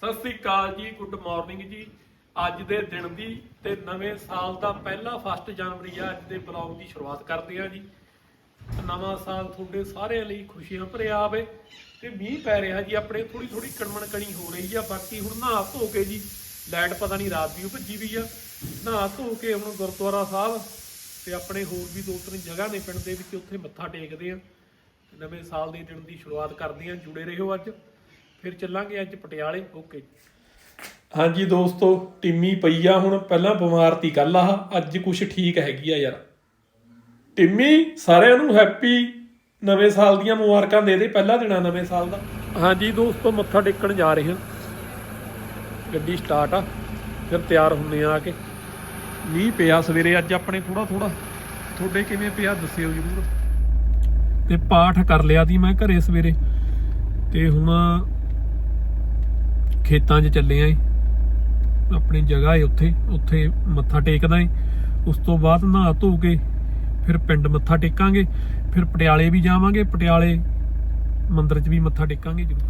ਸਤਿ ਸ੍ਰੀ ਅਕਾਲ ਜੀ, good morning ਜੀ। ਅੱਜ ਦੇ ਦਿਨ ਦੀ ਤੇ ਨਵੇਂ ਸਾਲ ਦਾ ਪਹਿਲਾ ਫਸਟ ਜਨਵਰੀ ਆ। ਅੱਜ ਦੇ ਬਲੌਗ ਦੀ ਸ਼ੁਰੂਆਤ ਕਰਦੇ ਆ ਜੀ। ਨਵਾਂ ਸਾਲ ਤੁਹਾਡੇ ਸਾਰਿਆਂ ਲਈ ਖੁਸ਼ੀਆਂ ਭਰਿਆ ਆਵੇ ਤੇ ਮੀਂਹ ਪੈ ਰਿਹਾ ਜੀ। ਆਪਣੇ ਥੋੜੀ ਥੋੜੀ ਕਣਮਣ ਕਣੀ ਹੋ ਰਹੀ ਆ। ਬਾਕੀ ਹੁਣ ਨਹਾ ਧੋ ਕੇ ਜੀ ਲਾਈਟ ਪਤਾ ਨਹੀਂ ਰਾਤ ਦੀ ਓ ਭੱਜੀ ਵੀ ਆ। ਨਹਾ ਧੋ ਕੇ ਹੁਣ ਗੁਰਦੁਆਰਾ ਸਾਹਿਬ ਤੇ ਆਪਣੇ ਹੋਰ ਵੀ ਦੋ ਤਿੰਨ ਜਗ੍ਹਾ ਨੇ ਪਿੰਡ ਦੇ ਵਿੱਚ, ਉੱਥੇ ਮੱਥਾ ਟੇਕਦੇ ਆ ਨਵੇਂ ਸਾਲ ਦੇ ਦਿਨ ਦੀ ਸ਼ੁਰੂਆਤ ਕਰਦੇ ਆ ਜੁੜੇ ਰਹੋ ਅੱਜ। ਫਿਰ ਚੱਲਾਂਗੇ ਅੱਜ ਪਟਿਆਲੇ ਓਕੇ। ਹਾਂਜੀ ਦੋਸਤੋ ਟਿੰਮੀ ਪਈ ਆ ਹੁਣ ਪਹਿਲਾਂ ਬਿਮਾਰ ਤੀ ਕੱਲ ਆ ਅੱਜ ਕੁਛ ਠੀਕ ਹੈਗੀ ਆ ਯਾਰ। ਟਿੰਮੀ ਸਾਰਿਆਂ ਨੂੰ ਹੈਪੀ ਨਵੇਂ ਸਾਲ ਦੀਆਂ ਮੁਬਾਰਕਾਂ ਦੇ ਦੇ ਪਹਿਲਾ ਦਿਨ ਆ ਨਵੇਂ ਸਾਲ ਦਾ। ਹਾਂਜੀ ਦੋਸਤੋ ਮੱਥਾ ਟੇਕਣ ਜਾ ਰਹੇ ਹਾਂ। ਗੱਡੀ ਸਟਾਰਟ ਆ ਫਿਰ ਤਿਆਰ ਹੁੰਨੇ ਆ ਆ ਕੇ। ਮੀਂਹ ਪਿਆ ਸਵੇਰੇ ਅੱਜ ਆਪਣੇ ਥੋੜਾ ਥੋੜਾ ਤੁਹਾਡੇ ਕਿਵੇਂ ਪਿਆ ਦੱਸਿਓ ਜਰੂਰ। ਤੇ ਪਾਠ ਕਰ ਲਿਆ ਦੀ ਮੈਂ ਘਰੇ ਸਵੇਰੇ। ਤੇ ਹੁਣ ਖੇਤਾਂ 'ਚ ਚੱਲੇ ਆਂ ਆਪਣੀ ਜਗ੍ਹਾ ਹੈ ਉੱਥੇ ਉੱਥੇ ਮੱਥਾ ਟੇਕਦਾ ਏ। ਉਸ ਤੋਂ ਬਾਅਦ ਨਹਾ ਧੋ ਕੇ ਫਿਰ ਪਿੰਡ ਮੱਥਾ ਟੇਕਾਂਗੇ, ਫਿਰ ਪਟਿਆਲੇ ਵੀ ਜਾਵਾਂਗੇ, ਪਟਿਆਲੇ ਮੰਦਿਰ 'ਚ ਵੀ ਮੱਥਾ ਟੇਕਾਂਗੇ ਜਰੂਰ।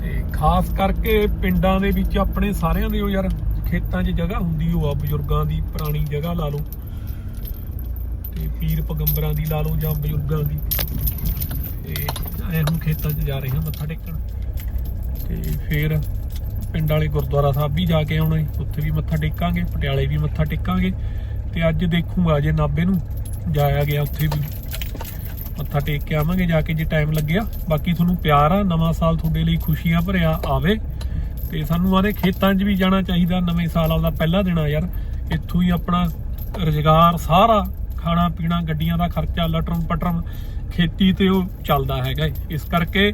ਤੇ ਖਾਸ ਕਰਕੇ ਪਿੰਡਾਂ ਦੇ ਵਿੱਚ ਆਪਣੇ ਸਾਰਿਆਂ ਦੇ ਉਹ ਯਾਰ, ਖੇਤਾਂ 'ਚ ਜਗ੍ਹਾ ਹੁੰਦੀ ਉਹ ਆ, ਬਜ਼ੁਰਗਾਂ ਦੀ ਪੁਰਾਣੀ ਜਗ੍ਹਾ ਲਾ ਲਓ। ਤੇ ਪੀਰ ਪਗੰਬਰਾਂ ਦੀ ਲਾ ਲਓ ਜਾਂ ਬਜ਼ੁਰਗਾਂ ਦੀ। ਤੇ ਐ ਹੁਣ ਖੇਤਾਂ 'ਚ ਜਾ ਰਹੇ ਹਾਂ ਮੱਥਾ ਟੇਕਣ। ਤੇ ਫਿਰ ਪਿੰਡ ਵਾਲੇ ਗੁਰਦੁਆਰਾ ਸਾਹਿਬ ਵੀ ਜਾ ਕੇ ਆਉਣਾ ਏ ਉੱਥੇ ਵੀ ਮੱਥਾ ਟੇਕਾਂਗੇ, ਪਟਿਆਲੇ ਵੀ ਮੱਥਾ ਟੇਕਾਂਗੇ। ਤੇ ਅੱਜ ਦੇਖੂਗਾ ਜੇ ਨਾਬੇ ਨੂੰ ਜਾਇਆ ਗਿਆ ਉੱਥੇ ਵੀ। ਮੱਥਾ ਟੇਕ ਕੇ ਆਵਾਂਗੇ ਜਾ ਕੇ ਜੇ ਟਾਈਮ ਲੱਗਿਆ। ਬਾਕੀ ਤੁਹਾਨੂੰ ਪਿਆਰ ਆ, ਨਵਾਂ ਸਾਲ ਤੁਹਾਡੇ ਲਈ ਖੁਸ਼ੀਆਂ ਭਰਿਆ ਆਵੇ। ਤੇ ਸਾਨੂੰ ਆਦੇ ਖੇਤਾਂ 'ਚ ਵੀ ਜਾਣਾ ਚਾਹੀਦਾ, ਨਵੇਂ ਸਾਲ ਦਾ ਪਹਿਲਾ ਦਿਨ ਆ ਯਾਰ। ਇੱਥੋਂ ਹੀ ਆਪਣਾ ਰੁਜ਼ਗਾਰ ਸਾਰਾ ਖਾਣਾ ਪੀਣਾ ਗੱਡੀਆਂ ਦਾ ਖਰਚਾ ਲਟਰਮ ਪਟਰਮ ਖੇਤੀ ਤੇ ਉਹ ਚੱਲਦਾ ਹੈਗਾ ਇਸ ਕਰਕੇ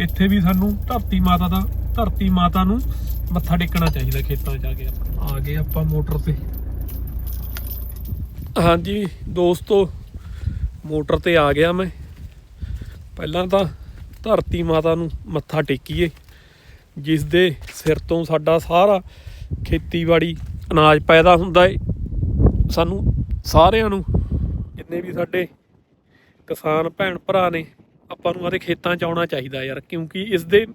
ਇੱਥੇ ਵੀ ਸਾਨੂੰ ਧਰਤੀ ਮਾਤਾ ਦਾ, ਧਰਤੀ ਮਾਤਾ ਨੂੰ ਮੱਥਾ ਟੇਕਣਾ ਚਾਹੀਦਾ ਖੇਤਾਂ 'ਚ ਆ ਕੇ ਆ ਗਏ ਆਪਾਂ ਮੋਟਰ ਤੇ। ਹਾਂਜੀ ਦੋਸਤੋ, ਮੋਟਰ ਤੇ ਆ ਗਿਆ ਮੈਂ। ਪਹਿਲਾਂ ਤਾਂ ਧਰਤੀ ਮਾਤਾ ਨੂੰ ਮੱਥਾ ਟੇਕੀਏ, ਜਿਸ ਦੇ ਸਿਰ ਤੋਂ ਸਾਡਾ ਸਾਰਾ ਖੇਤੀਬਾੜੀ ਅਨਾਜ ਪੈਦਾ ਹੁੰਦਾ ਏ। ਸਾਨੂੰ ਸਾਰਿਆਂ ਨੂੰ, ਜਿੰਨੇ ਵੀ ਸਾਡੇ ਕਿਸਾਨ ਭੈਣ ਭਰਾ ਨੇ, ਆਪਾਂ ਨੂੰ ਆਦੇ ਖੇਤਾਂ 'ਚ ਆਉਣਾ ਚਾਹੀਦਾ ਯਾਰ, ਕਿਉਂਕਿ ਇਸ ਦੇ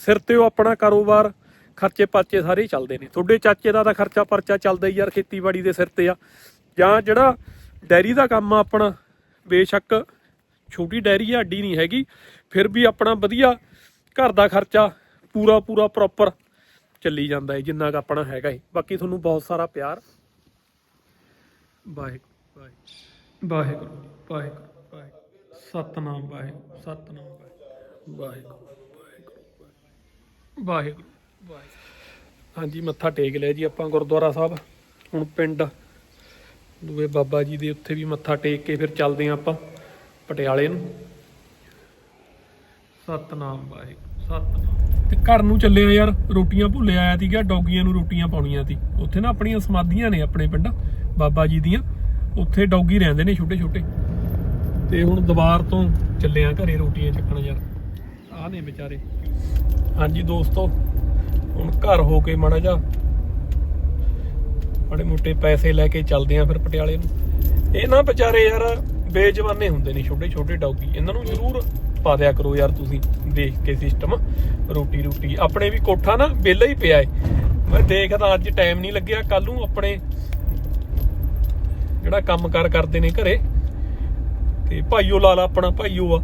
ਸਿਰ ਤੇ ਉਹ ਆਪਣਾ ਕਾਰੋਬਾਰ ਖਰਚੇ ਪਾਚੇ ਸਾਰੇ ਚੱਲਦੇ ਨੇ। ਤੁਹਾਡੇ ਚਾਚੇ ਦਾ ਤਾਂ ਖਰਚਾ ਪਰਚਾ ਚੱਲਦਾ ਹੀ ਯਾਰ ਖੇਤੀਬਾੜੀ ਦੇ ਸਿਰ ਤੇ ਆ। ਜਾਂ ਜਿਹੜਾ ਡੈਰੀ ਦਾ ਕੰਮ ਆ ਆਪਣਾ, ਬੇਸ਼ੱਕ ਛੋਟੀ ਡੈਰੀ ਆ ਅੱਡੀ ਨਹੀਂ ਹੈਗੀ, ਫਿਰ ਵੀ ਆਪਣਾ ਵਧੀਆ ਘਰ ਦਾ ਖਰਚਾ ਪੂਰਾ ਪੂਰਾ ਪ੍ਰੋਪਰ ਚੱਲੀ ਜਾਂਦਾ ਹੈ ਜਿੰਨਾ ਕੁ ਆਪਣਾ ਹੈਗਾ ਹੈ ਬਾਕੀ ਤੁਹਾਨੂੰ ਬਹੁਤ ਸਾਰਾ ਪਿਆਰ। ਵਾਹਿਗੁਰੂ ਵਾਹਿਗੁਰੂ ਵਾਹਿਗੁਰੂ ਵਾਹਿਗੁਰੂ ਸਤਨਾਮ ਵਾਹਿਗੁਰੂ ਸਤਨਾਮ ਵਾਹਿਗੁਰੂ ਵਾਹਿਗੁਰੂ ਵਾਹਿਗੁਰੂ। ਵਾਹਿਗੁਰੂ ਹਾਂਜੀ, ਮੱਥਾ ਟੇਕ ਲਿਆ ਜੀ ਆਪਾਂ ਗੁਰਦੁਆਰਾ ਸਾਹਿਬ, ਹੁਣ ਪਿੰਡ, ਦੂਏ ਬਾਬਾ ਜੀ ਦੇ ਉੱਥੇ ਵੀ ਮੱਥਾ ਟੇਕ ਕੇ ਫਿਰ ਚੱਲਦੇ ਆਂ ਆਪਾਂ, ਪਟਿਆਲੇ ਨੂੰ। ਸਤਨਾਮ ਵਾਹਿਗੁਰੂ, ਸਤਨਾਮ। ਤੇ ਘਰ ਨੂੰ ਚੱਲੇ ਆ ਯਾਰ, ਰੋਟੀਆਂ ਭੁੱਲੇ ਆਇਆ ਸੀਗਾ, ਡੌਗੀਆਂ ਨੂੰ ਰੋਟੀਆਂ ਪਾਉਣੀਆਂ ਸੀ। ਉੱਥੇ ਨਾ ਆਪਣੀਆਂ ਸਮਾਧੀਆਂ ਨੇ ਆਪਣੇ ਪਿੰਡ, ਬਾਬਾ ਜੀ ਦੀਆਂ। ਉੱਥੇ ਡੌਗੀ ਰਹਿੰਦੇ ਨੇ ਛੋਟੇ ਛੋਟੇ ਤੇ ਹੁਣ ਦੁਬਾਰ ਤੋਂ ਚੱਲਿਆ ਘਰੇ ਰੋਟੀਆਂ ਚੱਕਣ ਯਾਰ। ਆਹ ਨੇ ਵਿਚਾਰੇ। ਹਾਂਜੀ ਦੋਸਤੋ, ਹੁਣ ਘਰ ਹੋ ਕੇ ਮਾੜਾ ਜਾ ਬੜੇ ਮੋਟੇ ਪੈਸੇ ਲੈ ਕੇ ਚੱਲਦੇ ਆ ਫਿਰ ਪਟਿਆਲੇ ਨੂੰ। ਇਹ ਨਾ ਵਿਚਾਰੇ ਯਾਰ ਬੇਜਵਾਨੇ ਹੁੰਦੇ ਨੇ, ਛੋਟੇ ਛੋਟੇ ਡੌਗੀ। ਇਹਨਾਂ ਨੂੰ ਜ਼ਰੂਰ ਪਾ ਦਿਆ ਕਰੋ ਯਾਰ ਤੁਸੀਂ ਦੇਖ ਕੇ ਸਿਸਟਮ ਰੋਟੀ ਰੋਟੀ। ਆਪਣੇ ਵੀ ਕੋਠਾ ਨਾ ਵਿਹਲਾ ਹੀ ਪਿਆ ਏ। ਮੈਂ ਦੇਖਦਾ ਅੱਜ ਟਾਈਮ ਨਹੀਂ ਲੱਗਿਆ। ਕੱਲ ਨੂੰ ਆਪਣੇ ਜਿਹੜਾ ਕੰਮ ਕਾਰ ਕਰਦੇ ਨੇ ਘਰੇ ਤੇ ਭਾਈਓ ਲਾਲਾ ਆਪਣਾ ਭਾਈਓ ਆ।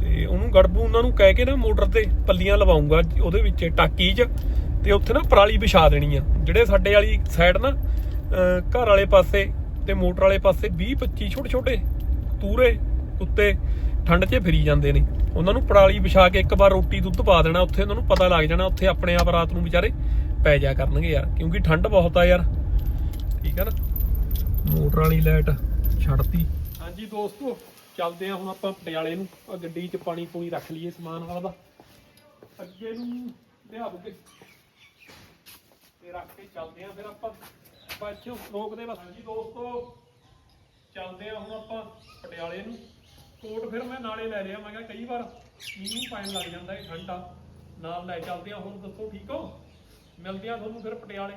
ਤੇ ਉਹਨੂੰ ਗੜਬੂ ਉਹਨਾਂ ਨੂੰ ਕਹਿ ਕੇ ਨਾ ਮੋਟਰ ਤੇ ਪੱਲੀਆਂ ਲਵਾਉਂਗਾ, ਉਹਦੇ ਵਿੱਚ ਟਾਕੀ 'ਚ, ਤੇ ਉੱਥੇ ਨਾ ਪਰਾਲੀ ਵਿਛਾ ਦੇਣੀ ਆ। ਜਿਹੜੇ ਸਾਡੇ ਵਾਲੀ ਸਾਈਡ ਨਾ ਘਰ ਵਾਲੇ ਪਾਸੇ ਤੇ ਮੋਟਰ ਵਾਲੇ ਪਾਸੇ 20 25 ਛੋਟੇ ਛੋਟੇ ਤੂਰੇ ਕੁੱਤੇ ਠੰਡ 'ਚ ਫਿਰੀ ਜਾਂਦੇ ਨੇ। ਉਹਨਾਂ ਨੂੰ ਪਰਾਲੀ ਵਿਛਾ ਕੇ ਇੱਕ ਵਾਰ ਰੋਟੀ ਦੁੱਧ ਪਾ ਦੇਣਾ, ਉੱਥੇ ਉਹਨਾਂ ਨੂੰ ਪਤਾ ਲੱਗ ਜਾਣਾ, ਉੱਥੇ ਆਪਣੇ ਆਪ ਰਾਤ ਨੂੰ ਵਿਚਾਰੇ ਪੈ ਜਾ ਕਰਨਗੇ ਯਾਰ, ਕਿਉਂਕਿ ਠੰਡ ਬਹੁਤ ਆ ਯਾਰ। ਠੀਕ ਹੈ ਨਾ? ਮੋਟਰ ਵਾਲੀ ਲਾਈਟ ਛੱਡਤੀ। ਹਾਂਜੀ ਦੋਸਤੋ, ਚੱਲਦੇ ਆ ਹੁਣ ਆਪਾਂ ਪਟਿਆਲੇ ਨੂੰ। ਆ ਗੱਡੀ 'ਚ ਪਾਣੀ ਪੂਣੀ ਰੱਖ ਲਈਏ ਸਮਾਨ ਵਾਲਾ ਦਾ। ਅੱਗੇ ਨੂੰ ਲਿਆ ਤੇ ਰੱਖ ਕੇ ਚੱਲਦੇ ਆ ਫਿਰ ਆਪਾਂ। ਬਾਅਦ ਰੋਕਦੇ ਬਸ। ਹਾਂਜੀ ਦੋਸਤੋ, ਚੱਲਦੇ ਆ ਹੁਣ ਆਪਾਂ ਪਟਿਆਲੇ ਨੂੰ। ਕੋਟ ਫਿਰ ਮੈਂ ਨਾਲੇ ਲੈ ਲਿਆ। ਮੈਂ ਕਿਹਾ ਕਈ ਵਾਰ ਮੀਂਹ ਪੈਣ ਲੱਗ ਜਾਂਦਾ ਹੈ, ਠੰਡਾ ਨਾਲ ਲੈ ਚੱਲਦੇ ਆ ਹੁਣ ਦੱਸੋ ਠੀਕ ਹੋ? ਮਿਲਦੇ ਆ ਤੁਹਾਨੂੰ ਫਿਰ ਪਟਿਆਲੇ।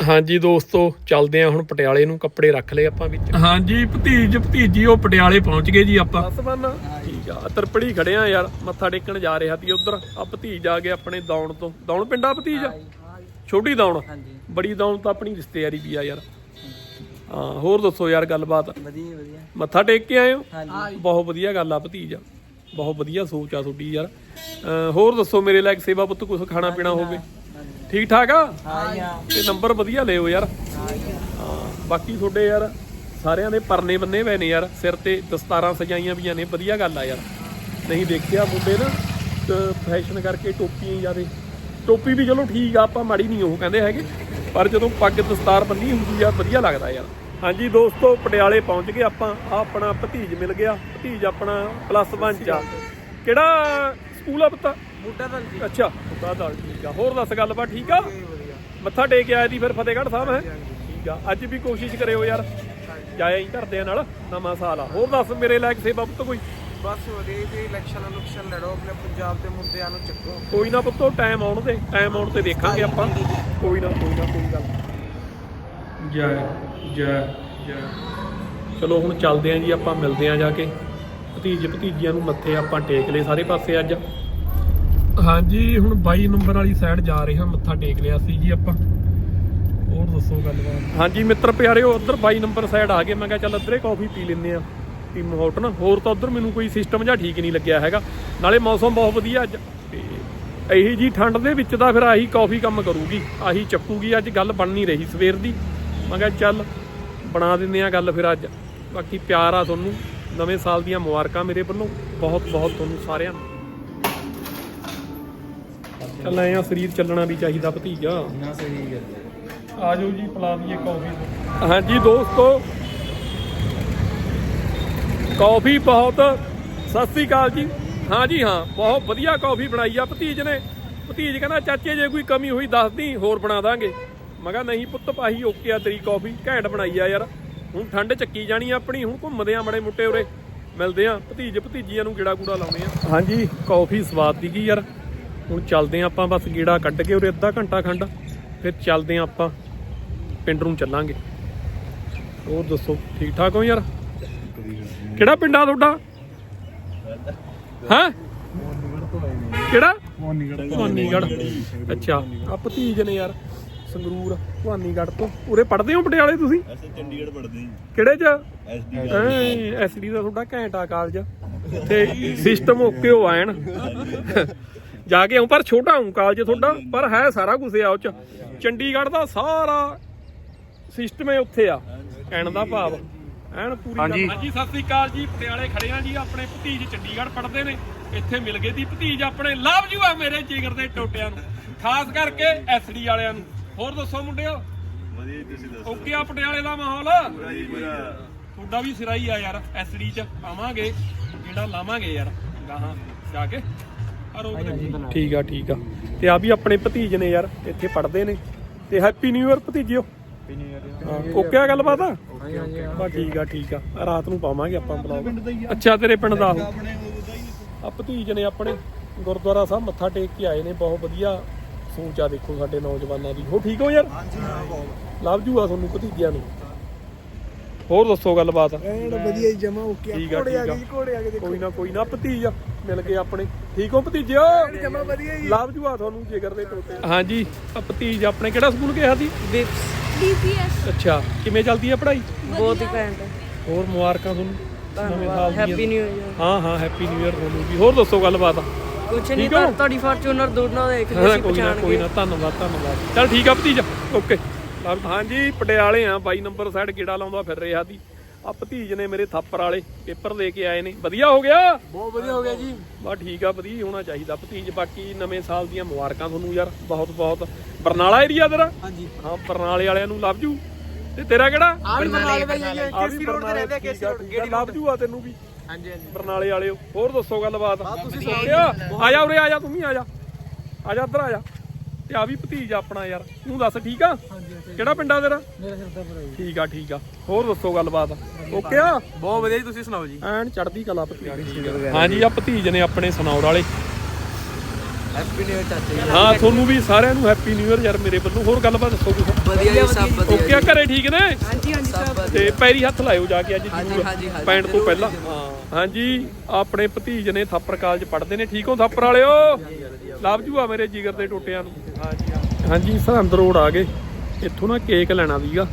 ਹਾਂਜੀ ਦੋਸਤੋ ਚੱਲਦੇ ਆ ਹੁਣ ਪਟਿਆਲੇ ਨੂੰ ਕੱਪੜੇ ਰੱਖ ਲਏ ਆਪਾਂ ਵਿੱਚ। ਹਾਂਜੀ ਭਤੀਜ ਭਤੀਜੀ ਉਹ ਪਟਿਆਲੇ ਪਹੁੰਚ ਗਏ ਜੀ ਆਪਾਂ। ਬਸ ਬੰਨਾ। ਠੀਕ ਆ ਤਰਪੜੀ ਖੜੇ ਆ ਯਾਰ ਮੱਥਾ ਟੇਕਣ ਜਾ ਰਿਹਾ ਸੀ ਉਧਰ। ਆ ਭਤੀਜ ਆ ਗਏ ਆਪਣੇ ਦੌਣ ਤੋਂ। ਦੌਣ ਪਿੰਡਾ ਭਤੀਜ? ਛੋਟੀ ਦੌਣ? ਹਾਂਜੀ। ਬੜੀ ਦੌਣ ਤਾਂ ਆਪਣੀ ਰਿਸ਼ਤੇਦਾਰੀ ਵੀ ਆ ਯਾਰ। ਹਾਂ ਹੋਰ ਦੱਸੋ ਯਾਰ ਗੱਲਬਾਤ? ਵਧੀਆ ਵਧੀਆ। ਮੱਥਾ ਟੇਕ ਕੇ ਆਏ ਹੋ? ਹਾਂਜੀ। ਬਹੁਤ ਵਧੀਆ ਗੱਲ ਆ ਭਤੀਜ। ਬਹੁਤ ਵਧੀਆ ਸੋਚ ਆ ਤੁਹਾਡੀ ਯਾਰ। ਹੋਰ ਦੱਸੋ ਮੇਰੇ ਲਾਇਕ ਸੇਵਾ ਪੁੱਤ ਕੁਝ ਖਾਣਾ ਪੀਣਾ ਹੋਵੇ? ਠੀਕ ਠਾਕ ਆ? ਹਾਂ। ਹਾਂ ਤੇ ਨੰਬਰ ਵਧੀਆ ਲਿਓ ਯਾਰ। ਹਾਂ ਬਾਕੀ ਤੁਹਾਡੇ ਯਾਰ ਸਾਰਿਆਂ ਦੇ ਪਰਨੇ ਬੰਨੇ ਹੋਏ ਨੇ ਯਾਰ। ਸਿਰ ਤੇ ਦਸਤਾਰਾਂ ਸਜਾਈਆਂ ਵੀਆਂ ਨੇ ਵਧੀਆ ਗੱਲ ਆ ਯਾਰ। ਨਹੀਂ ਦੇਖਿਆ ਮੁੰਡੇ ਨਾ ਫੈਸ਼ਨ ਕਰਕੇ ਟੋਪੀਆਂ ਜਿਆਦੇ। ਟੋਪੀ ਵੀ ਚਲੋ ਠੀਕ ਆ ਆਪਾਂ ਮਾੜੀ ਨਹੀਂ ਉਹ ਕਹਿੰਦੇ ਹੈਗੇ। ਪਰ ਜਦੋਂ ਪੱਗ ਦਸਤਾਰ ਬੰਨੀ ਹੁੰਦੀ ਆ ਵਧੀਆ ਲੱਗਦਾ ਯਾਰ। ਹਾਂਜੀ ਦੋਸਤੋ ਪਟਿਆਲੇ ਪਹੁੰਚ ਗਏ ਆਪਾਂ। ਆ ਆਪਣਾ ਭਤੀਜ ਮਿਲ ਗਿਆ। ਭਤੀਜ ਆਪਣਾ ਪਲੱਸ 1 ਚ ਆ। ਕਿਹੜਾ ਸਕੂਲ ਆ ਪਤਾ? ਬੁੱਢਾ ਦਲ ਜੀ। ਅੱਛਾ ਬੁੱਢਾ ਦਲ ਠੀਕ ਆ। ਹੋਰ ਦੱਸ ਗੱਲਬਾਤ ਠੀਕ ਆ? ਵਧੀਆ। ਮੱਥਾ ਟੇਕ ਕੇ ਆਇਆ ਦੀ ਫਿਰ ਫਤਿਹਗੜ੍ਹ ਸਾਹਿਬ ਹੈ? ਠੀਕ ਆ। ਅੱਜ ਵੀ ਕੋਸ਼ਿਸ਼ ਕਰਿਓ ਯਾਰ। ਜਾਇਆ ਹੀ ਘਰਦਿਆਂ ਨਾਲ ਨਵਾਂ ਸਾਲ ਆ। ਹੋਰ ਦੱਸ ਮੇਰੇ ਲਾਇਕ ਸੇਵਾ ਪੁੱਤ ਕੋਈ? ਬਸ ਵਧੀਆ ਜੀ ਇਲੈਕਸ਼ਨ ਇਲੈਕਸ਼ਨ ਲੜੋ ਆਪਣੇ ਪੰਜਾਬ ਦੇ ਮੁੱਦਿਆਂ ਨੂੰ ਚੱਕੋ। ਕੋਈ ਨਾ ਪੁੱਤੋ ਟਾਈਮ ਆਉਣ ਤੇ ਟਾਈਮ ਆਉਣ ਤੇ ਦੇਖਾਂਗੇ ਆਪਾਂ। ਕੋਈ ਨਾ ਕੋਈ ਨਾ ਕੋਈ ਗੱਲ। ਜੈ ਜੈ ਜੈ। ਚਲੋ ਹੁਣ ਚੱਲਦੇ ਆਂ ਜੀ ਆਪਾਂ ਮਿਲਦੇ ਆਂ ਜਾ ਕੇ। ਭਤੀਜ ਭਤੀਜੀਆਂ ਨੂੰ ਮੱਥੇ ਆਪਾਂ ਟੇਕ ਲਏ ਸਾਰੇ ਪਾਸੇ ਅੱਜ। ਹਾਂਜੀ, ਹੁਣ 22 ਨੰਬਰ ਵਾਲੀ ਸਾਈਡ ਜਾ ਰਹੇ ਹਾਂ, ਮੱਥਾ ਟੇਕ ਲਿਆ ਸੀ ਜੀ ਆਪਾਂ। ਹੋਰ ਦੱਸੋ ਗੱਲਬਾਤ? ਹਾਂਜੀ, ਮਿੱਤਰ ਪਿਆਰਿਓ, ਉਧਰ 22 ਨੰਬਰ ਸਾਈਡ ਆ ਗਏ। ਮੈਂ ਕਿਹਾ ਚੱਲ ਇੱਧਰੇ ਕਾਫੀ ਪੀ ਲੈਂਦੇ ਆ ਟੀਮ ਹੌਟ ਨਾ। ਹੋਰ ਤਾਂ ਉਧਰ ਮੈਨੂੰ ਕੋਈ ਸਿਸਟਮ ਜਾਂ ਠੀਕ ਨਹੀਂ ਲੱਗਿਆ ਹੈਗਾ। ਨਾਲੇ ਮੌਸਮ ਬਹੁਤ ਵਧੀਆ ਅੱਜ। ਤੇ ਇਹੀ ਜੀ ਠੰਡ ਦੇ ਵਿੱਚ ਤਾਂ ਫਿਰ ਆਹੀ ਕਾਫੀ ਕੰਮ ਕਰੂਗੀ, ਆਹੀ ਚੱਕੂਗੀ। ਅੱਜ ਗੱਲ ਬਣ ਨਹੀਂ ਰਹੀ ਸਵੇਰ ਦੀ। ਮੈਂ ਕਿਹਾ ਚੱਲ ਬਣਾ ਦਿੰਦੇ ਆ ਗੱਲ ਫਿਰ ਅੱਜ। ਬਾਕੀ ਪਿਆਰ ਆ ਤੁਹਾਨੂੰ। ਨਵੇਂ ਸਾਲ ਦੀਆਂ ਮੁਬਾਰਕਾਂ ਮੇਰੇ ਵੱਲੋਂ। ਬਹੁਤ ਬਹੁਤ ਤੁਹਾਨੂੰ ਸਾਰਿਆਂ ਨੂੰ। ਚੱਲ ਐਂ ਆ ਸਰੀਰ ਚੱਲਣਾ ਵੀ ਚਾਹੀਦਾ ਭਤੀਜਾ। ਨਾ ਸਹੀ ਗੱਲ ਆ ਜਾਓ ਜੀ ਪਿਲਾ ਦਈਏ ਕਾਫੀ ਹਾਂਜੀ ਦੋਸਤੋ ਕਾਫੀ ਬਹੁਤ ਸਤਿ ਸ੍ਰੀ ਅਕਾਲ ਜੀ। ਹਾਂ ਜੀ ਹਾਂ ਬਹੁਤ ਵਧੀਆ ਕਾਫੀ ਬਣਾਈ ਆ ਭਤੀਜ ਨੇ। ਭਤੀਜ ਕਹਿੰਦਾ ਚਾਚੇ ਜੇ ਕੋਈ ਕਮੀ ਹੋਈ ਦੱਸ ਦੀ ਹੋਰ ਬਣਾ ਦਾਂਗੇ। ਮੈਂ ਕਿਹਾ ਨਹੀਂ ਪੁੱਤ ਪਾਹੀ ਓਕੇ ਆ ਤੇਰੀ ਕਾਫੀ ਘੈਂਟ ਬਣਾਈ ਆ ਯਾਰ। ਹੁਣ ਠੰਡ ਚੱਕੀ ਜਾਣੀ ਆ ਆਪਣੀ ਹੁਣ ਘੁੰਮਦੇ ਆ ਮੜੇ ਮੁੱਟੇ ਉਰੇ। ਮਿਲਦੇ ਆ ਭਤੀਜ ਭਤੀਜੀਆਂ ਨੂੰ ਗੇੜਾ ਗੂੜਾ ਲਾਉਣੇ ਆ। ਹਾਂਜੀ ਕਾਫੀ ਸਵਾਦ ਦੀ ਯਾਰ। ਹੁਣ ਚੱਲਦੇ ਆ ਆਪਾਂ ਬਸ ਗੇੜਾ ਕੱਢ ਕੇ ਉਰੇ ਅੱਧਾ ਘੰਟਾ ਖੰਡ ਫਿਰ ਚੱਲਦੇ ਆ ਆਪਾਂ ਪਿੰਡ ਨੂੰ ਚੱਲਾਂਗੇ। ਹੋਰ ਦੱਸੋ ਠੀਕ ਠਾਕ ਹੋ ਯਾਰ? ਕਿਹੜਾ ਪਿੰਡ ਆ ਤੁਹਾਡਾ? ਹੈ? ਕਿਹੜਾ? ਭਵਾਨੀਗੜ੍ਹ। ਅੱਛਾ ਆ ਭਤੀਜ ਨੇ ਯਾਰ ਸੰਗਰੂਰ ਭਵਾਨੀਗੜ੍ਹ ਤੋਂ। ਉਰੇ ਪੜ੍ਹਦੇ ਹੋ ਪਟਿਆਲੇ ਤੁਸੀਂ? ਅਸੀਂ ਚੰਡੀਗੜ੍ਹ ਪੜ੍ਹਦੇ ਹਾਂ ਕਿਹੜੇ ਚ? ਐਸਡੀ ਐਸਡੀ ਦਾ। ਤੁਹਾਡਾ ਘੈਂਟਾ ਕਾਲਜ। ਤੇ ਸਿਸਟਮ ਓਕੇ ਹੋ ਆਇਣ। ਜਾ ਕੇ ਆਉਂ ਪਰ ਛੋਟਾ ਹੂੰ ਕਾਲਜ ਤੁਹਾਡਾ ਪਰ ਹੈ ਸਾਰਾ ਕੁਝ ਆ ਉਹ ਚ। ਚੰਡੀਗੜ੍ਹ ਦਾ ਸਾਰਾ ਸਿਸਟਮ ਹੈ ਉੱਥੇ ਆ ਕਹਿਣ ਦਾ ਭਾਵ। ਐਨ ਪੂਰੀ ਹਾਂਜੀ। ਹਾਂਜੀ ਸਤਿ ਸ੍ਰੀ ਅਕਾਲ ਜੀ ਪਟਿਆਲੇ ਖੜੇ ਆ ਜੀ ਆਪਣੇ ਭਤੀਜ ਚੰਡੀਗੜ੍ਹ ਪੜ੍ਹਦੇ ਨੇ। ਇੱਥੇ ਮਿਲ ਗਏ ਦੀ ਭਤੀਜ ਆਪਣੇ। ਲਵ ਜੂ ਆ ਮੇਰੇ ਜਿਗਰ ਦੇ ਟੋਟਿਆਂ ਨੂੰ। ਖਾਸ ਕਰਕੇ ਐਸਡੀ ਵਾਲਿਆਂ ਨੂੰ। ਹੋਰ ਦੱਸੋ ਮੁੰਡਿਓ? ਵਧੀਆ ਜੀ, ਤੁਸੀਂ ਦੱਸੋ। ਓਕੇ ਆ ਪਟਿਆਲੇ ਦਾ ਮਾਹੌਲ? ਪੂਰਾ ਜੀ ਪੂਰਾ। ਤੁਹਾਡਾ ਵੀ ਸਿਰਾ ਹੀ ਆ ਯਾਰ ਐਸਡੀ ਚ ਆਵਾਂਗੇ ਜਿਹੜਾ ਲਾਵਾਂਗੇ ਯਾਰ ਗਾਹਾਂ ਜਾ ਕੇ। ਠੀਕ ਆ ਠੀਕ ਆ। ਤੇ ਆ ਵੀ ਆਪਣੇ ਭਤੀਜ ਨੇ ਯਾਰ ਇੱਥੇ ਪੜ੍ਹਦੇ ਨੇ। ਤੇ ਹੈਪੀ ਨਿਊ ਇਅਰ ਭਤੀਜਿਓ। ਹਾਂ, ਓਕੇ ਆ ਗੱਲਬਾਤ ਆ? ਬਾ ਠੀਕ ਆ ਠੀਕ ਆ। ਰਾਤ ਨੂੰ ਪਾਵਾਂਗੇ ਆਪਾਂ ਬਲੌਗ ਅੱਛਾ ਤੇਰੇ ਪਿੰਡ ਦਾ ਆ ਭਤੀਜ ਨੇ ਆਪਣੇ ਗੁਰਦੁਆਰਾ ਸਾਹਿਬ ਮੱਥਾ ਟੇਕ ਕੇ ਆਏ ਨੇ ਬਹੁਤ ਵਧੀਆ ਸੋਚ ਆ ਦੇਖੋ ਸਾਡੇ ਨੌਜਵਾਨਾਂ ਦੀ। ਹੋ ਠੀਕ ਹੋ ਯਾਰ? ਲੱਭ ਜੂਗਾ ਤੁਹਾਨੂੰ ਭਤੀਜਿਆਂ ਨੂੰ। ਹੋਰ ਦੱਸੋ ਗੱਲਬਾਤ। ਐਨ ਵਧੀਆ ਜੀ ਜਮਾ ਓਕੇ ਠੀਕ ਆ ਠੀਕ ਆ। ਕੋੜੇ ਆ ਕੇ ਕੋਈ ਨਾ ਕੋਈ ਨਾ ਭਤੀਜ ਮਿਲ ਗਏ ਆਪਣੇ। ਠੀਕ ਹੋ ਭਤੀਜਿਓ? ਜਮਾ ਵਧੀਆ ਜੀ। ਲੱਭ ਜੂਗਾ ਤੁਹਾਨੂੰ ਜਿਗਰ ਦੇ ਟੋਟੇ ਹਾਂਜੀ। ਆ ਭਤੀਜ ਆਪਣੇ ਕਿਹੜਾ ਸਕੂਲ ਗਿਆ ਸੀ? ਡੀਪੀਐਸ ਅੱਛਾ ਕਿਵੇਂ ਚੱਲਦੀ ਆ ਪੜ੍ਹਾਈ? ਬਹੁਤ ਹੀ ਘੈਂਟ। ਹੈ ਹੋਰ ਮੁਬਾਰਕਾਂ ਤੁਹਾਨੂੰ। ਨਵੇਂ ਸਾਲ ਦੀਆਂ। ਹੈਪੀ ਨਿਊ ਇਅਰ ਹਾਂ ਹਾਂ ਹੈਪੀ ਨਿਊ ਇਅਰ ਤੁਹਾਨੂੰ ਵੀ। ਹੋਰ ਦੱਸੋ ਗੱਲਬਾਤ? ਕੁਛ ਨਹੀਂ ਹੋ? ਪਰ ਤੁਹਾਡੀ ਫਾਰਚੂਨਰ ਦੂਰ ਨਾ ਦੇਖਦੇ ਹਾਂ ਸੀ ਕੋਈ ਨਾ ਪਛਾਣ ਕੋਈ ਨਾ। ਧੰਨਵਾਦ ਧੰਨਵਾਦ। ਚਲ ਠੀਕ ਆ ਭਤੀਜਾ। ਓਕੇ। ਹਾਂਜੀ ਪਟਿਆਲੇ ਆ 22 ਨੰਬਰ ਸਾਈਡ ਗੇੜਾ ਲਾਉਂਦਾ ਫਿਰ ਰਿਹਾ ਦੀ ਆ ਭਤੀਜ ਨੇ ਮੇਰੇ ਥਾਪਰ ਵਾਲੇ ਪੇਪਰ ਦੇ ਕੇ ਆਏ ਨੇ। ਵਧੀਆ ਹੋ ਗਿਆ? ਬਹੁਤ ਵਧੀਆ ਹੋ ਗਿਆ ਜੀ। ਬਾ ਠੀਕ ਆ ਵਧੀਆ ਹੋਣਾ ਚਾਹੀਦਾ ਭਤੀਜ। ਬਾਕੀ ਨਵੇਂ ਸਾਲ ਦੀਆਂ ਮੁਬਾਰਕਾਂ ਤੁਹਾਨੂੰ ਯਾਰ ਬਹੁਤ ਬਹੁਤ। ਬਰਨਾਲਾ ਏਰੀਆ ਤੇਰਾ? ਹਾਂਜੀ। ਹਾਂ ਬਰਨਾਲੇ ਵਾਲਿਆਂ ਨੂੰ ਲਵ ਜੂ। ਤੇ ਤੇਰਾ ਕਿਹੜਾ? ਆ ਵੀ ਬਰਨਾਲੇ ਦਾ ਹੀ ਹੈ ਆ ਵੀ ਕੇਸੀ ਰੋਡ ਤੇ ਰਹਿੰਦੇ ਆ ਕੇਸੀ ਆ, ਰੋਡ ਆ, ਗੇੜੀ ਲੱਭ ਜੂ ਆ ਤੈਨੂੰ ਵੀ। ਹਾਂਜੀ ਹਾਂਜੀ। ਬਰਨਾਲੇ ਵਾਲਿਓ ਹੋਰ ਦੱਸੋ ਗੱਲਬਾਤ? ਤੁਸੀਂ ਸੋਚਿਆ ਆ ਜਾ ਉਰੇ ਆ ਜਾ ਤੂੰ ਵੀ ਆ ਜਾ। ਆ ਜਾ ਇੱਧਰ ਆ ਜਾ। ਤੇ ਆ ਵੀ ਭਤੀਜ ਆਪਣਾ ਯਾਰ। ਤੂੰ ਦੱਸ ਠੀਕ ਆ? ਕਿਹੜਾ ਪਿੰਡਾ ਤੇਰਾ? ਮੇਰਾ ਸਿਰ ਦਾ ਭਰਾ ਠੀਕ ਆ ਠੀਕ ਆ। ਹੋਰ ਦੱਸੋ ਗੱਲਬਾਤ? ਓਕੇ ਆ? ਬਹੁਤ ਵਧੀਆ ਜੀ ਤੁਸੀਂ ਸੁਣਾਓ ਜੀ? ਐਨ ਚੜਦੀ ਕਲਾ ਭਤੀਜ। ਹਾਂਜੀ ਆ ਭਤੀਜ ਨੇ ਆਪਣੇ ਸਨੌਰ ਵਾਲੇ। ਹੈਪੀ ਨਿਊ ਚਾਚਾ ਜੀ। ਹਾਂ ਤੁਹਾਨੂੰ ਵੀ ਸਾਰਿਆਂ ਨੂੰ ਹੈਪੀ ਨਿਊ ਇਅਰ ਯਾਰ ਮੇਰੇ ਵੱਲੋਂ। ਹੋਰ ਗੱਲਬਾਤ ਦੱਸੋ ਕੁਛ? ਵਧੀਆ ਜੀ ਸਭ ਵਧੀਆ ਓਕੇ ਆ ਘਰੇ ਠੀਕ ਨੇ? ਹਾਂਜੀ ਹਾਂਜੀ ਸਭ ਤੇ ਪੈਰੀ ਹੱਥ ਲਾਇਓ ਜਾ ਕੇ ਅੱਜ ਜ਼ਰੂਰ। ਹਾਂਜੀ, ਹਾਂਜੀ, ਪੈਣ ਤੋਂ ਪਹਿਲਾਂ। ਹਾਂ। ਹਾਂਜੀ, ਆਪਣੇ ਭਤੀਜ ਨੇ ਥਾਪਰ ਕਾਲਜ ਪੜ੍ਹਦੇ ਨੇ। ਠੀਕ ਹੋ ਥਾਪਰ ਵਾਲਿਓ? ਲਵ ਜੂ ਆ ਮੇਰੇ ਜਿਗਰ ਦੇ ਟੋਟਿਆਂ ਨੂੰ। ਹਾਂਜੀ ਹਾਂਜੀ ਸਰਹੰਦ ਰੋਡ ਆ ਗਏ। ਇੱਥੋਂ ਨਾ ਕੇਕ ਲੈਣਾ ਸੀਗਾ।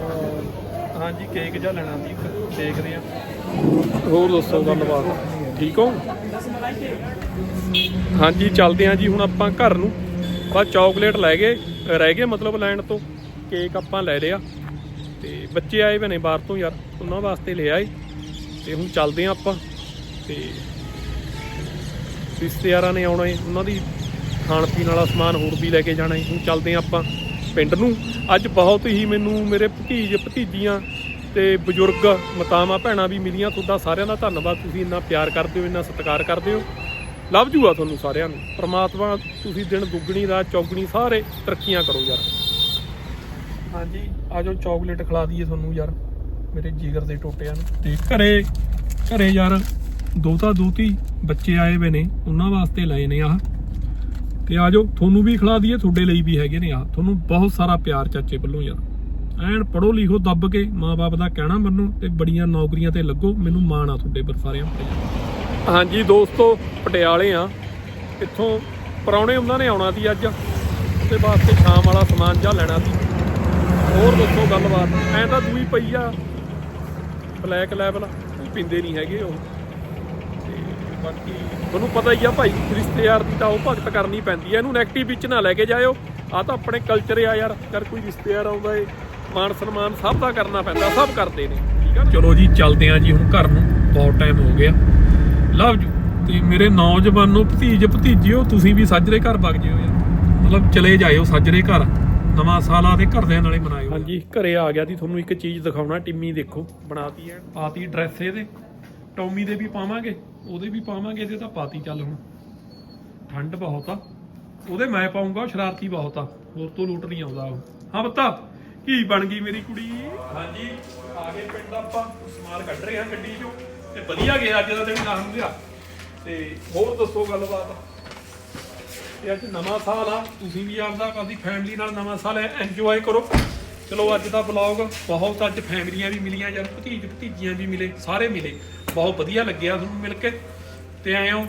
ਅਹ ਹਾਂਜੀ, ਕੇਕ ਜਾਂ ਲੈਣਾ ਸੀ ਦੇਖਦੇ ਆ। ਹੋਰ ਦੱਸੋ ਗੱਲਬਾਤ? ਠੀਕ ਹੋ? ਹਾਂਜੀ, ਚੱਲਦੇ ਆ ਜੀ ਹੁਣ ਆਪਾਂ ਘਰ ਨੂੰ। ਬਸ ਚਾਕਲੇਟ ਲੈ ਗਏ, ਰਹਿ ਗਏ ਮਤਲਬ ਲੈਣ ਤੋਂ। ਕੇਕ ਆਪਾਂ ਲੈ ਲਿਆ। ਤੇ ਬੱਚੇ ਆਏ ਬਨੇ ਬਾਹਰ ਤੋਂ ਯਾਰ, ਉਹਨਾਂ ਵਾਸਤੇ ਲੈ ਆਏ ਤੇ ਹੁਣ ਚੱਲਦੇ ਆ ਆਪਾਂ ਤੇ ਰਿਸ਼ਤੇਦਾਰਾਂ ਨੇ ਆਉਣਾ ਏ ਉਹਨਾਂ ਦੀ ਖਾਣ ਪੀਣ ਵਾਲਾ ਸਮਾਨ ਹੋਰ ਵੀ ਲੈ ਕੇ ਜਾਣਾ ਏ ਹੁਣ ਚੱਲਦੇ ਆ ਆਪਾਂ ਪਿੰਡ ਨੂੰ। ਅੱਜ ਬਹੁਤ ਹੀ ਮੈਨੂੰ ਮੇਰੇ ਭਤੀਜ ਭਤੀਜੀਆਂ ਤੇ ਬਜ਼ੁਰਗ ਮਤਾਵਾਂ ਭੈਣਾਂ ਵੀ ਮਿਲੀਆਂ। ਤੁਹਾਡਾ ਸਾਰਿਆਂ ਦਾ ਧੰਨਵਾਦ। ਤੁਸੀਂ ਇੰਨਾ ਪਿਆਰ ਕਰਦੇ ਹੋ, ਇੰਨਾ ਸਤਿਕਾਰ ਕਰਦੇ ਹੋ। ਲਵ ਜੂਆ ਤੁਹਾਨੂੰ ਸਾਰਿਆਂ ਨੂੰ। ਪ੍ਰਮਾਤਮਾ ਤੁਸੀਂ ਦਿਨ ਦੁੱਗਣੀ, ਰਾਤ ਚੌਗਣੀ ਸਾਰੇ ਤਰੱਕੀਆਂ ਕਰੋ ਯਾਰ। ਹਾਂਜੀ, ਆਜੋ ਚਾਕਲੇਟ ਖਿਲਾ ਦਈਏ ਤੁਹਾਨੂੰ ਯਾਰ। ਮੇਰੇ ਜਿਗਰ ਦੇ ਟੋਟਿਆਂ ਨੂੰ ਤੇ ਘਰੇ ਘਰੇ ਯਾਰ ਦੋਤਾ ਦੋਤੀ ਬੱਚੇ ਆਏ ਵੇ ਨੇ, ਉਹਨਾਂ ਵਾਸਤੇ ਲਏ ਨੇ ਆਹ। ਤੇ ਆਜੋ, ਤੁਹਾਨੂੰ ਵੀ ਖਿਲਾ ਦਈਏ, ਤੁਹਾਡੇ ਲਈ ਵੀ ਹੈਗੇ ਨੇ ਆਹ। ਤੁਹਾਨੂੰ ਬਹੁਤ ਸਾਰਾ ਪਿਆਰ ਚਾਚੇ ਵੱਲੋਂ ਯਾਰ। ਐਨ ਪੜੋ ਲਿਖੋ, ਦੱਬ ਕੇ ਮਾਪੇ ਦਾ ਕਹਿਣਾ ਮੰਨੋ ਤੇ ਬੜੀਆਂ ਨੌਕਰੀਆਂ ਤੇ ਲੱਗੋ। ਮੈਨੂੰ ਮਾਣ ਆ ਤੁਹਾਡੇ ਪਰ ਸਾਰਿਆਂ ਤੇ ਹਾਂਜੀ, ਦੋਸਤੋ, ਪਟਿਆਲੇ ਆ। ਇੱਥੋਂ ਪਰੌਣੇ ਉਹਨਾਂ ਨੇ ਆਉਣਾ ਸੀ ਅੱਜ। ਤੇ ਵਾਸਤੇ ਸ਼ਾਮ ਵਾਲਾ ਸਮਾਨ ਜਾਂ ਲੈਣਾ ਸੀ। ਹੋਰ ਦੱਸੋ ਗੱਲਬਾਤ। ਐ ਤਾਂ ਦੂਈ ਪਈ ਆ। ਬਲੈਕ ਲੈਵਲ ਕੋਈ ਪਿੰਦੇ ਨਹੀਂ ਹੈਗੇ ਉਹ। ਤੇ ਬਾਕੀ ਤੁਹਾਨੂੰ ਪਤਾ ਹੀ ਆ ਭਾਈ, ਰਿਸ਼ਤੇਦਾਰ ਦੀ ਤਾਂ ਉਹ ਭਗਤ ਕਰਨੀ ਪੈਂਦੀ ਐ ਇਹਨੂੰ 네ਗੇਟਿਵ ਵਿੱਚ ਨਾ ਲੈ ਕੇ ਜਾਇਓ। ਆ ਤਾਂ ਆਪਣੇ ਕਲਚਰ ਆ ਯਾਰ। ਕਰ ਕੋਈ ਰਿਸ਼ਤੇਦਾਰ ਆਉਂਦਾ ਏ ਮਾਨ ਸਨਮਾਨ ਸਭ ਦਾ ਕਰਨਾ ਪੈਂਦਾ, ਸਭ ਕਰਦੇ ਨੇ। ਠੀਕ ਆ ਚਲੋ ਜੀ, ਚੱਲਦੇ ਆ ਜੀ ਹੁਣ ਘਰ ਨੂੰ। ਬਹੁਤ ਟਾਈਮ ਹੋ ਗਿਆ। Love you. ਤੇ ਮੇਰੇ ਨੌਜਵਾਨੋ ਭਤੀਜ ਭਤੀਜਿਓ ਤੁਸੀਂ ਵੀ ਸਾਜਰੇ ਘਰ ਵਗ ਜਿਓ ਯਾਰ। ਮਤਲਬ ਚਲੇ ਜਾਇਓ ਸਾਜਰੇ ਘਰ। ਨਵਾਂ ਸਾਲ ਆ ਤੇ ਘਰਦਿਆਂ ਨਾਲੇ ਮਨਾਇਓ ਹਾਂਜੀ ਘਰੇ ਆ ਗਿਆ ਦੀ ਤੁਹਾਨੂੰ ਇੱਕ ਚੀਜ਼ ਦਿਖਾਉਣਾ ਟਿੰਮੀ ਦੇਖੋ ਬਣਾਤੀ ਐ ਪਾਤੀ ਡਰੈਸ ਇਹਦੇ। ਟੌਮੀ ਦੇ ਵੀ ਪਾਵਾਂਗੇ ਉਹਦੇ ਵੀ ਪਾਵਾਂਗੇ ਇਹਦੇ ਤਾਂ ਪਾਤੀ ਚੱਲ ਹੁਣ। ਠੰਡ ਬਹੁਤ ਆ। ਉਹਦੇ ਮੈਂ ਪਾਉਂਗਾ ਸ਼ਰਾਰਤੀ ਬਹੁਤ ਆ। ਹੋਰ ਤੋਂ ਲੂਟ ਨਹੀਂ ਆਉਂਦਾ ਉਹ। ਹਾਂ ਬੱਤਾ ਕੀ ਬਣ ਗਈ ਮੇਰੀ ਕੁੜੀ? ਹਾਂਜੀ ਆ ਗਏ ਪਿੰਡ ਆਪਾਂ ਸਮਾਨ ਕੱਢ ਰਹੇ ਹਾਂ ਗੱਡੀ ਚੋਂ। ਤੇ ਵਧੀਆ ਗਿਆ ਅੱਜ ਦਾ ਦਿਨ ਨਾਮ ਲਿਆ। ਤੇ ਹੋਰ ਦੱਸੋ ਗੱਲਬਾਤ? ਤੇ ਅੱਜ ਨਵਾਂ ਸਾਲ ਆ। ਤੁਸੀਂ ਵੀ ਆਪਦਾ, ਆਪਦੀ ਫੈਮਿਲੀ ਨਾਲ ਨਵਾਂ ਸਾਲ ਐਂਜੋਏ ਕਰੋ। ਚਲੋ, ਅੱਜ ਦਾ ਵਲੌਗ ਬਹੁਤ ਅੱਜ ਫੈਮਲੀਆਂ ਵੀ ਮਿਲੀਆਂ, ਯਾਰ ਭਤੀਜ ਭਤੀਜੀਆਂ ਵੀ ਮਿਲੇ, ਸਾਰੇ ਮਿਲੇ। ਬਹੁਤ ਵਧੀਆ ਲੱਗਿਆ ਤੁਹਾਨੂੰ ਮਿਲ ਕੇ। ਤੇ ਆਇਓ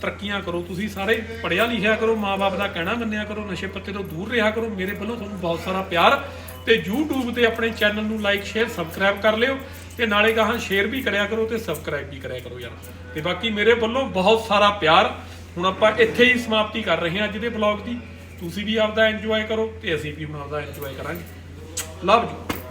ਤਰੱਕੀਆਂ ਕਰੋ ਤੁਸੀਂ ਸਾਰੇ ਪੜਿਆ ਲਿਖਿਆ ਕਰੋ ਮਾਪੇ ਦਾ ਕਹਿਣਾ ਮੰਨਿਆ ਕਰੋ, ਨਸ਼ੇ ਪੱਤੇ ਤੋਂ ਦੂਰ ਰਿਹਾ ਕਰੋ, ਮੇਰੇ ਵੱਲੋਂ ਤੁਹਾਨੂੰ ਬਹੁਤ ਸਾਰਾ ਪਿਆਰ। ਤੇ YouTube ਤੇ ਆਪਣੇ ਚੈਨਲ ਨੂੰ ਲਾਈਕ ਸ਼ੇਅਰ ਸਬਸਕ੍ਰਾਈਬ ਕਰ ਲਿਓ। ਤੇ ਨਾਲੇ ਗਾਹਾਂ ਸ਼ੇਅਰ ਵੀ ਕਰਿਆ ਕਰੋ ਤੇ ਸਬਸਕ੍ਰਾਈਬ ਵੀ ਕਰਿਆ ਕਰੋ ਯਾਰ। ਤੇ ਬਾਕੀ ਮੇਰੇ ਵੱਲੋਂ ਬਹੁਤ ਸਾਰਾ ਪਿਆਰ। ਹੁਣ ਆਪਾਂ ਇੱਥੇ ਹੀ ਸਮਾਪਤੀ ਕਰ ਰਹੇ ਹਾਂ ਅੱਜ ਦੇ ਵਲੌਗ ਦੀ। ਤੁਸੀਂ ਵੀ ਆਪਦਾ ਇੰਜੋਏ ਕਰੋ ਤੇ ਅਸੀਂ ਵੀ ਹੁਣ ਆਪਦਾ ਇੰਜੋਏ ਕਰਾਂਗੇ। Love you.